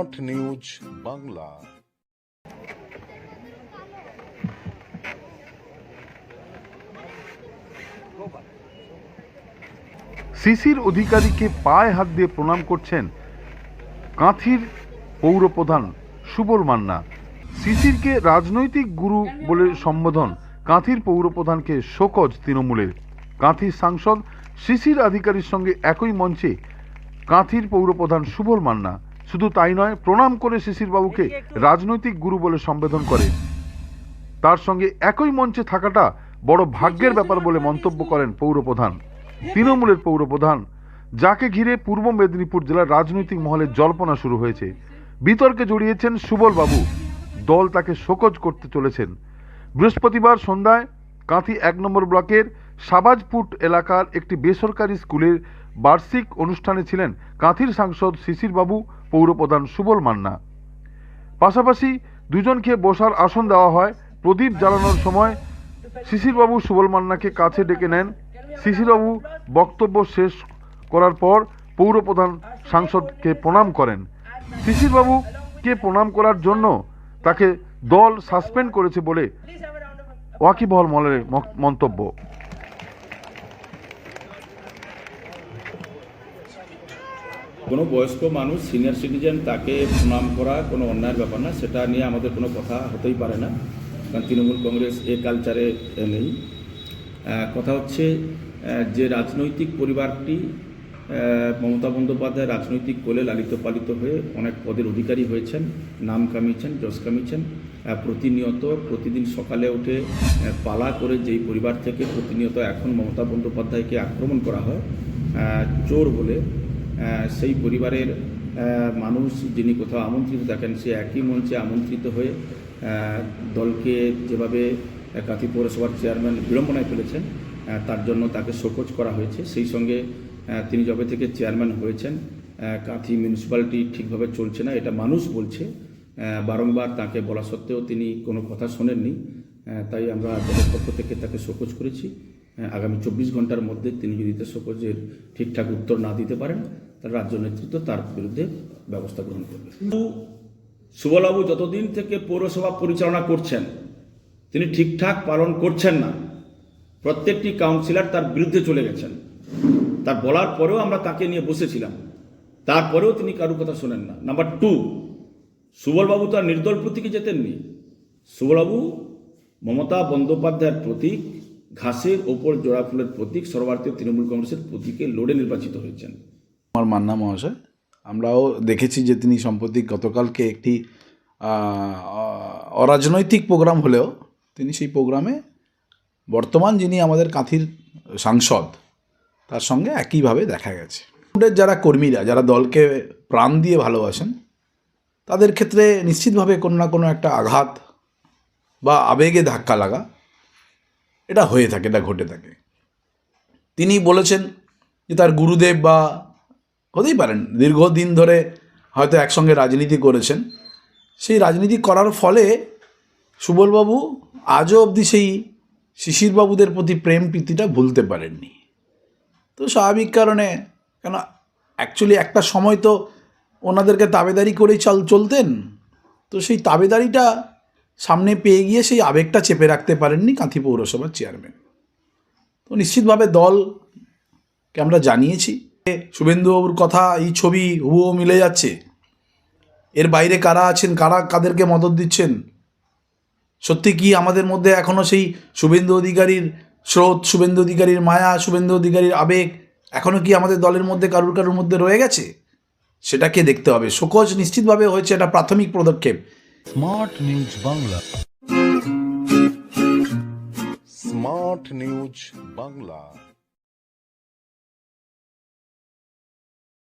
Smart news Bangla শিশির অধিকারীকে পায়ে হাত দিয়ে প্রণাম করছেন কাঁথির পৌরপ্রধান সুবল মান্না। শিশিরকে রাজনৈতিক গুরু বলে সম্বোধন কাঁথির পৌরপ্রধানকে শোকজ তৃণমূলের। কাঁথির সাংসদ শিশির অধিকারীর সঙ্গে একই মঞ্চে কাঁথির পৌরপ্রধান সুবল মান্না শুধু তাই নয় প্রণাম করে শিশিরবাবুকে রাজনৈতিক গুরু বলে সম্বোধন করে। তার সঙ্গে একই মঞ্চে থাকাটা বড় ভাগ্যের ব্যাপার বলে মন্তব্য করেন পৌরপ্রধান। তৃণমূলের পৌরপ্রধান যাকে ঘিরে পূর্ব মেদিনীপুর জেলার রাজনৈতিক মহলে জল্পনা শুরু হয়েছে। বিতর্কে জড়িয়েছেন সুবল বাবু দল তাকে শোকজ করতে চলেছেন। বৃহস্পতিবার সন্ধ্যায় কাঁথি এক নম্বর ব্লকের সাবাজপুট এলাকার একটি বেসরকারি স্কুলের বার্ষিক অনুষ্ঠানে ছিলেন কাঁথির সাংসদ শিশির বাবু পৌরপ্রধান সুবল মান্না। পাশাপাশি দুজনকে বসার আসন দেওয়া হয় প্রদীপ জ্বালানোর সময়। শিশিরবাবু সুবল মান্নাকে কাছে ডেকে নেন। শিশিরবাবু বক্তব্য শেষ করার পর পৌরপ্রধান সাংসদকে প্রণাম করেন। শিশিরবাবুকে প্রণাম করার জন্য তাকে দল সাসপেন্ড করেছে বলে ওয়াকিবহল মলের মন্তব্য। কোনো বয়স্ক মানুষ সিনিয়র সিটিজেন তাকে প্রণাম করা কোনো অন্যায়ের ব্যাপার না, সেটা নিয়ে আমাদের কোনো কথা হতেই পারে না, কারণ তৃণমূল কংগ্রেস এ কালচারে নেই। কথা হচ্ছে যে রাজনৈতিক পরিবারটি মমতা বন্দ্যোপাধ্যায় রাজনৈতিক কোলে লালিত পালিত হয়ে অনেক পদের অধিকারী হয়েছেন, নাম কামিয়েছেন, যশ কামিয়েছেন প্রতিনিয়ত প্রতিদিন সকালে উঠে পালা করে যেই পরিবার থেকে প্রতিনিয়ত এখন মমতা বন্দ্যোপাধ্যায়কে আক্রমণ করা হয় চোর বলে সেই পরিবারের মানুষ যিনি কোথাও আমন্ত্রিত থাকেন, সে একই মঞ্চে আমন্ত্রিত হয়ে দলকে যেভাবে কাঁথি পৌরসভার চেয়ারম্যান বিড়ম্বনায় ফেলেছেন তার জন্য তাকে শোকজ করা হয়েছে। সেই সঙ্গে তিনি যবে থেকে চেয়ারম্যান হয়েছেন কাঁথি মিউনিসিপ্যালিটি ঠিকভাবে চলছে না, এটা মানুষ বলছে। বারংবার তাকে বলা সত্ত্বেও তিনি কোনো কথা শোনেননি। তাই আমরা দলের পক্ষ থেকে তাকে শোকজ করেছি। আগামী চব্বিশ ঘণ্টার মধ্যে তিনি যদি শোকজের ঠিকঠাক উত্তর না দিতে পারেন তার রাজ্য নেতৃত্ব তার বিরুদ্ধে ব্যবস্থা গ্রহণ করবে। সুবলবাবু যতদিন থেকে পৌরসভা পরিচালনা করছেন, তিনি ঠিকঠাক পালন করছেন না। প্রত্যেকটি কাউন্সিলর তার বিরুদ্ধে চলে গেছেন। তার বলার পরেও আমরা তাকে নিয়ে বসেছিলাম। তারপরেও তিনি কারও কথা শোনেন না। নাম্বার টু, সুবলবাবু তার নির্দল প্রতীকে যেতেননি। সুবলবাবু মমতা বন্দ্যোপাধ্যায়ের প্রতীক, ঘাসের ওপর জোড়া ফুলের প্রতীক, সর্বভারতীয় তৃণমূল কংগ্রেসের প্রতীকে লড়ে নির্বাচিত হয়েছেন। আমার মান্না মহাশয়। আমরাও দেখেছি যে তিনি সম্প্রতি গতকালকে একটি অরাজনৈতিক প্রোগ্রাম হলেও তিনি সেই প্রোগ্রামে বর্তমান যিনি আমাদের কাঁথির সাংসদ, তার সঙ্গে একইভাবে দেখা গেছে। যারা কর্মীরা, যারা দলকে প্রাণ দিয়ে ভালোবাসেন, তাদের ক্ষেত্রে নিশ্চিতভাবে কোনো না কোনো একটা আঘাত বা আবেগে ধাক্কা লাগা, এটা হয়ে থাকে, এটা ঘটে থাকে। তিনি বলেছেন যে তার গুরুদেব বা হতেই পারেন দীর্ঘদিন ধরে হয়তো একসঙ্গে রাজনীতি করেছেন। সেই রাজনীতি করার ফলে সুবলবাবু আজও অবধি সেই শিশিরবাবুদের প্রতি প্রেম প্রীতিটা ভুলতে পারেননি। তো স্বাভাবিক কারণে কেন অ্যাকচুয়ালি একটা সময় তো ওনাদেরকে তাবেদারি করেই চল, চলতেন। তো সেই তাবেদারিটা সামনে পেয়ে গিয়ে সেই আবেগটা চেপে রাখতে পারেননি কাঁথি পৌরসভার চেয়ারম্যান তো নিশ্চিতভাবে দলকে আমরা জানিয়েছি। শুভেন্দুবাবুর কথা, এই ছবি হুবহু মিলে যাচ্ছে। এর বাইরে কারা আছেন? কারা, কাদেরকে মদত দিচ্ছেন? সত্যি কি আমাদের মধ্যে এখনও সেই শুভেন্দু অধিকারীর স্রোত, শুভেন্দু অধিকারীর মায়া, শুভেন্দু অধিকারীর আবেগ এখনও কি আমাদের দলের মধ্যে, কারুর কারুর মধ্যে রয়ে গেছে? সেটাকে দেখতে হবে। শোকজ নিশ্চিতভাবে হয়েছে এটা প্রাথমিক পদক্ষেপ। Smart news Bangla. Smart news Bangla.